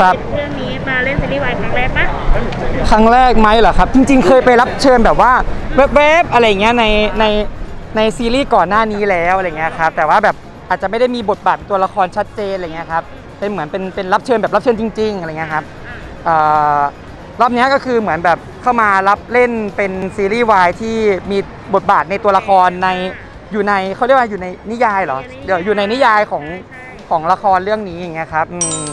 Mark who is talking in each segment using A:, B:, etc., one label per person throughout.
A: ครับ
B: เรื่องนี้มาเล่นซีรีส์วายครั้งแรกปะ
A: ครั้งแรกไหมเหรอครับ จริง ๆ เคยไปรับเชิญแบบว่าแวบๆอะไรอย่างเงี้ยในในในซีรีส์ก่อนหน้านี้แล้วอะไรเงี้ยครับแต่ว่าแบบอาจจะไม่ได้มีบทบาทเป็นตัวละครชัดเจนอะไรเงี้ยครับเป็นเหมือนเป็นเป็นรับเชิญแบบรับเชิญจริง ๆอะไรเงี้ยครับเอ่อรอบเนี้ยก็คือเหมือนแบบเข้ามารับเล่นเป็นซีรีส์วายที่มีบทบาทในตัวละครในอยู่ในเขาเรียกว่าอยู่ในนิยายเหรอเดี๋ยวอยู่ในนิยายของของละครเรื่องนี้อย่างเงี้ยครับอืม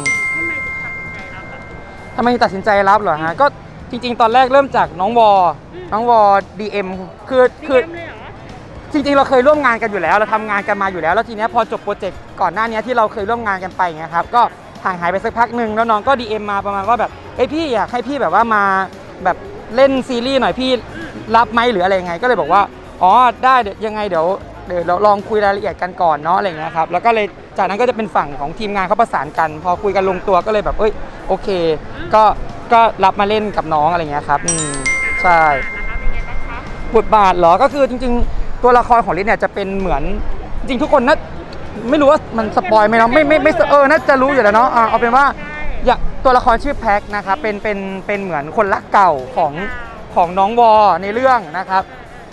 B: ทำไมถึงตัดสินใจรับ
A: ทำไมตัดสินใจรับเหรอฮะ ก็จริง ๆ ตอนแรกเริ่มจากน้องวอ น้องวอ DM คือ
B: ดี
A: คือ
B: เอ็มเลยเหรอ
A: จริงๆ เราเคยร่วมงานกันอยู่แล้ว เราทำงานกันมาอยู่แล้ว แล้วทีเนี้ยพอจบโปรเจกต์ก่อนหน้านี้ที่เราเคยร่วมงานกันไปอย่างเงี้ยครับ ก็ห่างหายไปสักพักหนึ่งแล้วน้องก็ DM มาประมาณว่าแบบเอ้ยพี่อยากให้พี่แบบว่ามาแบบเล่นซีรีส์หน่อยพี่รับไหมหรืออะไรยังไง ก็เลยบอกว่า อ๋อได้เดี๋ยวยังไงเดี๋ยวเดี๋ยวเราลองคุยรายละเอียดกันก่อนเนาะอะไรเงี้ยครับ แล้วก็เลย จากนั้นก็จะเป็นฝั่งของทีมงานเขาประสานกัน พอคุยกันลงตัวก็เลยแบบเอ้ยโอเค ก็ก็รับมาเล่นกับน้องอะไรเงี้ยครับอืมใช่
B: นะคะเป็นไงบ้างคะ
A: บทบาทเหรอก็คือจริง ๆ ตัวละครของลิศเนี่ยจะเป็นเหมือนจริงทุกคนน่าไม่รู้ว่ามันสปอยไหมเนาะไม่ไม่ไม่เออน่าจะรู้อยู่แล้วเนาะอะเอาเป็นว่าอย่าตัวละครชื่อแพ็คนะครับเป็นเป็นเป็นเหมือนคนรักเก่าของของน้องวอในเรื่องนะครับ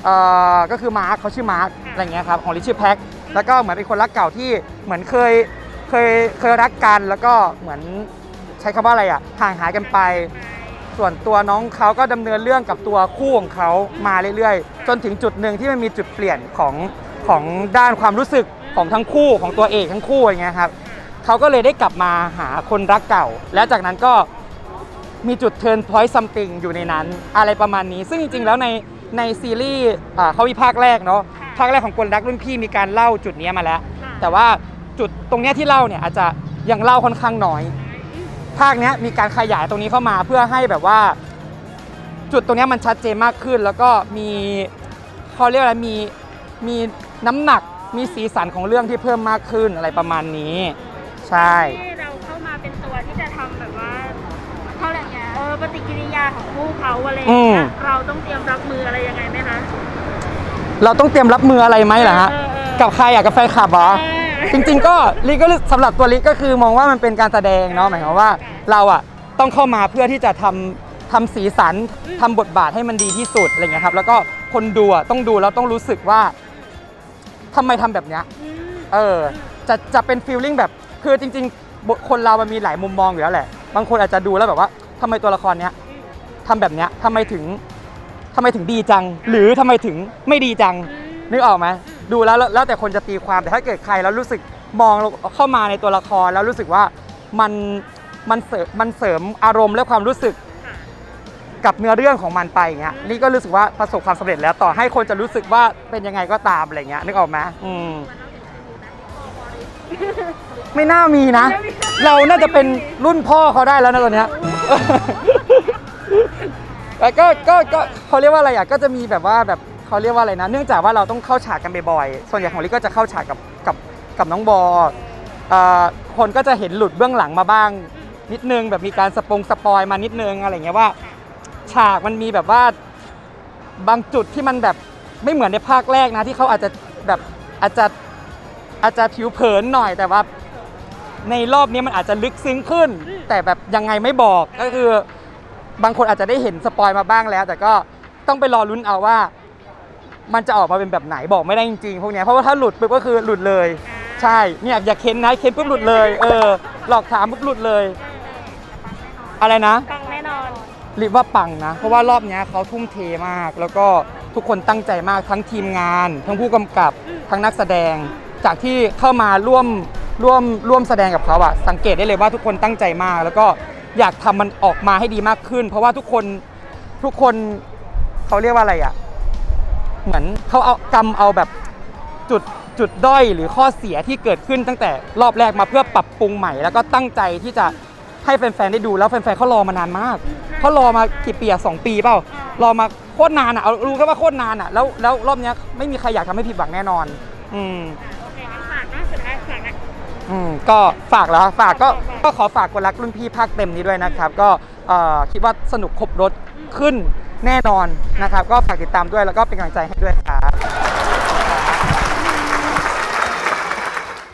A: เอ่อก็คือมาร์คเขาชื่อมาร์คอะไรเงี้ยครับของลิศชื่อแพ็ค แล้วก็เหมือนเป็นคนรักเก่าที่เหมือนเคยเคยเคยรักกัน แล้วก็เหมือนใช้คำว่าอะไรอะห่างหายกันไป ส่วนตัวน้องเขาก็ดำเนินเรื่องกับตัวคู่ของเขามาเรื่อยๆ จนถึงจุดหนึ่งที่มันมีจุดเปลี่ยนของของด้านความรู้สึกของทั้งคู่ของตัวเอกทั้งคู่อย่างเงี้ยครับเขาก็เลยได้กลับมาหาคนรักเก่า และจากนั้นก็มีจุดเทิร์นพอยต์ซัมติงอยู่ในนั้น อะไรประมาณนี้ ซึ่งจริงๆ แล้วในในซีรีส์อ่าเขามีภาคแรกเนาะ ภาคแรกของคนรักรุ่นพี่มีการเล่าจุดเนี้ยมาแล้ว แต่ว่าจุดตรงเนี้ยที่เล่าเนี่ยอาจจะยังเล่าค่อนข้างน้อย ภาคเนี้ยมีการขยายตรงนี้เข้ามาเพื่อให้แบบว่า จุดตรงเนี้ยมันชัดเจนมากขึ้น แล้วก็มีเขาเรียกอะไรมีมีน้ำหนักมีสีสันของเรื่องที่เพิ่มมากขึ้นอะไรประมาณนี้ ใช่
B: ที่เราเข้ามาเป็นตัวที่จะทำแบบว่าเขาเรียกไงเออปฏิกิริยาของคู่เขาอะไรอย่างเงี้ยเราต้องเตรียมรับมืออะไรยังไงไหมคะ
A: เราต้องเตรียมรับมืออะไรไหมล่ะฮะ
B: เออเออ
A: กับใครอะกับแฟนคลับเหรอ
B: เออ
A: จริง ๆ ก็ลิก็สำหรับตัวลิก็คือมองว่ามันเป็นการแสดงเนาะหมายความว่าเราอะต้องเข้ามาเพื่อที่จะทำทำสีสันทำบทบาทให้มันดีที่สุดอะไรเงี้ยครับ แล้วก็คนดูอะต้องดูแล้วต้องรู้สึกว่าทำไมทำแบบเนี้ย
B: อืม
A: เออจะจะเป็นฟีลลิ่งแบบคือจริงๆบทคนเรามันมีหลายมุมมองอยู่แล้วแหละ บางคนอาจจะดูแล้วแบบว่าทำไมตัวละครเนี้ยทำแบบเนี้ยทำไมถึง ทำไมถึงดีจัง หรือทำไมถึงไม่ดีจัง นึกออกไหมดูแล้วแล้วแล้วแต่คนจะตีความแต่ถ้าเกิดใครแล้วรู้สึกมองเข้ามาในตัวละครแล้วรู้สึกว่ามันมันเสริมมันเสริมอารมณ์และความรู้สึกกับเนื้อเรื่องของมันไปอย่างเงี้ยนี่ก็รู้สึกว่าประสบความสำเร็จแล้วต่อให้คนจะรู้สึกว่าเป็นยังไงก็ตามอะไรเงี้ยนึกออกไหมอืมไม่น่ามีนะ เราน่าจะเป็นรุ่นพ่อเขาได้แล้วนะตอนเนี้ย แต่ก็ก็ก็เขาเรียกว่าอะไรอะก็จะมีแบบว่าแบบเขาเรียกว่าอะไรนะ เนื่องจากว่าเราต้องเข้าฉากกันบ่อยๆส่วนใหญ่ของลิก็จะเข้าฉากกับกับกับน้องบอเอ่อคนก็จะเห็นหลุดเบื้องหลังมาบ้าง นิดนึงแบบมีการสปงสปอยมานิดนึงอะไรเงี้ยว่า ฉากมันมีแบบว่าบางจุดที่มันแบบไม่เหมือนในภาคแรกนะ ที่เขาอาจจะแบบอาจจะอาจจะผิวเผินหน่อยแต่ว่า ในรอบนี้มันอาจจะลึกซึ้งขึ้น แต่แบบยังไงไม่บอกก็คือ บางคนอาจจะได้เห็นสปอยมาบ้างแล้ว แต่ก็ต้องไปรอลุ้นเอาว่า มันจะออกมาเป็นแบบไหนบอกไม่ได้จริงๆพวกเนี้ยเพราะว่าถ้าหลุดปุ๊บก็คือหลุดเลย ใช่เนี่ยอย่าเค้นนะเค้นปุ๊บหลุดเลยเออหลอกถามปุ๊บหลุดเลย อะไรนะ
B: ฟังแน่นอน
A: รีบว่าปังนะ เพราะว่ารอบเนี้ยเขาทุ่มเทมาก แล้วก็ทุกคนตั้งใจมากทั้งทีมงาน ทั้งผู้กำกับทั้งนักแสดง จากที่เข้ามาร่วมร่วมร่วมแสดงกับเขาอะสังเกตได้เลยว่าทุกคนตั้งใจมากแล้วก็ อยากทำมันออกมาให้ดีมากขึ้น เพราะว่าทุกคนทุกคนเขาเรียกว่าอะไรอะเหมือนเขาเอากำเอาแบบจุดจุดด้อยหรือข้อเสียที่เกิดขึ้นตั้งแต่รอบแรกมาเพื่อปรับปรุงใหม่ แล้วก็ตั้งใจที่จะให้แฟนๆได้ดูแล้วแฟนๆเขารอมานานมากเขารอมากี่ปีอะสองปีเปล่ารอมาโคตรนานอะเอารู้แค่ว่าโคตรนานอะแล้วแล้วรอบนี้ไม่มีใครอยากทำให้ผิดหวังแน่นอน อืม อืมก็ฝากแล้วฝากก็ก็ขอฝากคนรักรุ่นพี่ภาคเต็มนี้ด้วยนะครับ ก็เอ่อคิดว่าสนุกครบรถขึ้นแน่นอนนะครับ ก็ฝากติดตามด้วยแล้วก็เป็นกำลังใจให้ด้วยครับ